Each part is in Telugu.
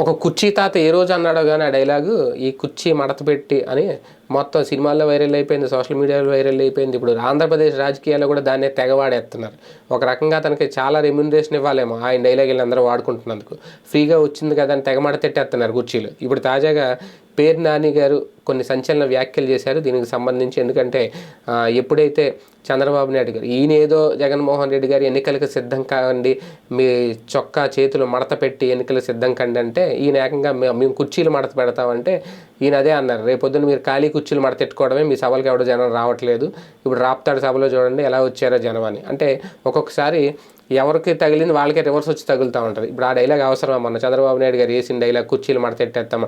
ఒక కుర్చీ తాత ఏ రోజు అన్నాడో కానీ ఆ డైలాగు ఈ కుర్చీ మడత పెట్టి అని మొత్తం సినిమాల్లో వైరల్ అయిపోయింది సోషల్ మీడియాలో వైరల్ అయిపోయింది. ఇప్పుడు ఆంధ్రప్రదేశ్ రాజకీయాల్లో కూడా దాన్నే తెగవాడేస్తున్నారు ఒక రకంగా తనకి చాలా రెమ్యునరేషన్ ఇవ్వాలేమో ఆయన డైలాగులు అందరూ వాడుకుంటున్నందుకు. ఫ్రీగా వచ్చింది కదా అని తెగ మడతెట్టేస్తున్నారు కుర్చీలు. ఇప్పుడు తాజాగా పేరు నాని గారు కొన్ని సంచలన వ్యాఖ్యలు చేశారు. దీనికి సంబంధించి ఎందుకంటే ఎప్పుడైతే చంద్రబాబు నాయుడు గారు ఈయన ఏదో జగన్మోహన్ రెడ్డి గారు ఎన్నికలకు సిద్ధం కావండి మీ చొక్కా చేతులు మడత పెట్టి ఎన్నికలకు సిద్ధం కండి అంటే ఈయన ఏకంగా మేము కుర్చీలు మడత పెడతామంటే ఈయన అదే అన్నారు. రేపొద్దున మీరు ఖాళీ కుర్చీలు మడతెట్టుకోవడమే మీ సభలకు ఎవడో జనం రావట్లేదు. ఇప్పుడు రాప్తాడు సభలో చూడండి ఎలా వచ్చారో జనం అని. అంటే ఒక్కొక్కసారి ఎవరికి తగిలింది వాళ్ళకే రివర్స్ వచ్చి తగులుతూ ఉంటుంది. ఇప్పుడు ఆ డైలాగ్ అవసరమా మొన్న చంద్రబాబు నాయుడు గారు వేసిన డైలాగ్ కుర్చీలు మడతెట్టేస్తాం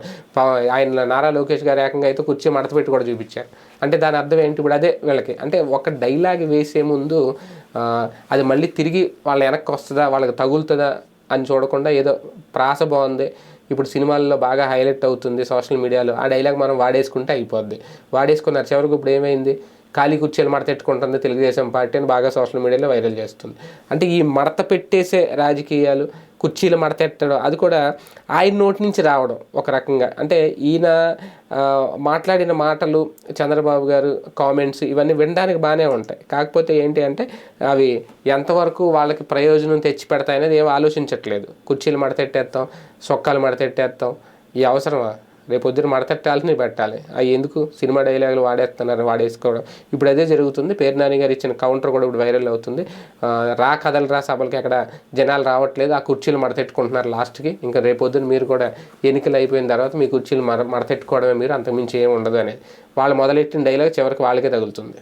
ఆయన నారా లోకేష్ గారు ఏకంగా అయితే కుర్చీ మడత పెట్టి కూడా చూపించారు. అంటే దాని అర్థం ఏంటి ఇప్పుడు అదే వీళ్ళకి. అంటే ఒక డైలాగ్ వేసే ముందు అది మళ్ళీ తిరిగి వాళ్ళ వెనక్కి వస్తుందా వాళ్ళకి తగులుతుందా అని చూడకుండా ఏదో ప్రాస బాగుంది. ఇప్పుడు సినిమాల్లో బాగా హైలైట్ అవుతుంది సోషల్ మీడియాలో. ఆ డైలాగ్ మనం వాడేసుకుంటే అయిపోద్ది. వాడేసుకున్నారు. చివరికి ఇప్పుడు ఏమైంది? ఖాళీ కుర్చీలు మడత పెట్టుకుంటుంది తెలుగుదేశం పార్టీ అని బాగా సోషల్ మీడియాలో వైరల్ చేస్తుంది. అంటే ఈ మడత పెట్టేసే రాజకీయాలు కుర్చీలు మడతెట్టడం అది కూడా ఆయన నోటి నుంచి రావడం ఒక రకంగా. అంటే ఈయన మాట్లాడిన మాటలు చంద్రబాబు గారు కామెంట్స్ ఇవన్నీ వినడానికి బాగానే ఉంటాయి. కాకపోతే ఏంటి అంటే అవి ఎంతవరకు వాళ్ళకి ప్రయోజనం తెచ్చి పెడతాయనేది ఏం ఆలోచించట్లేదు. కుర్చీలు మడతెట్టేస్తాం సొక్కాలు మడతెట్టేస్తాం ఈ అవసరమా? రేపు పొద్దున మడతెట్టాల్సి పెట్టాలి. అవి ఎందుకు సినిమా డైలాగులు వాడేస్తున్నారు వాడేసుకోవడం. ఇప్పుడు అదే జరుగుతుంది. పేరు నాని గారు ఇచ్చిన కౌంటర్ కూడా ఇప్పుడు వైరల్ అవుతుంది. రా కథలు రా సభలకి అక్కడ జనాలు రావట్లేదు. ఆ కుర్చీలు మడతెట్టుకుంటున్నారు లాస్ట్కి. ఇంకా రేపు పొద్దున మీరు కూడా ఎన్నికలు అయిపోయిన తర్వాత మీ కుర్చీలు మర మడతెట్టుకోవడమే మీరు అంతకుమించి ఏమి ఉండదు అనేది. వాళ్ళు మొదలెట్టిన డైలాగ్ చివరికి వాళ్ళకే తగులుతుంది.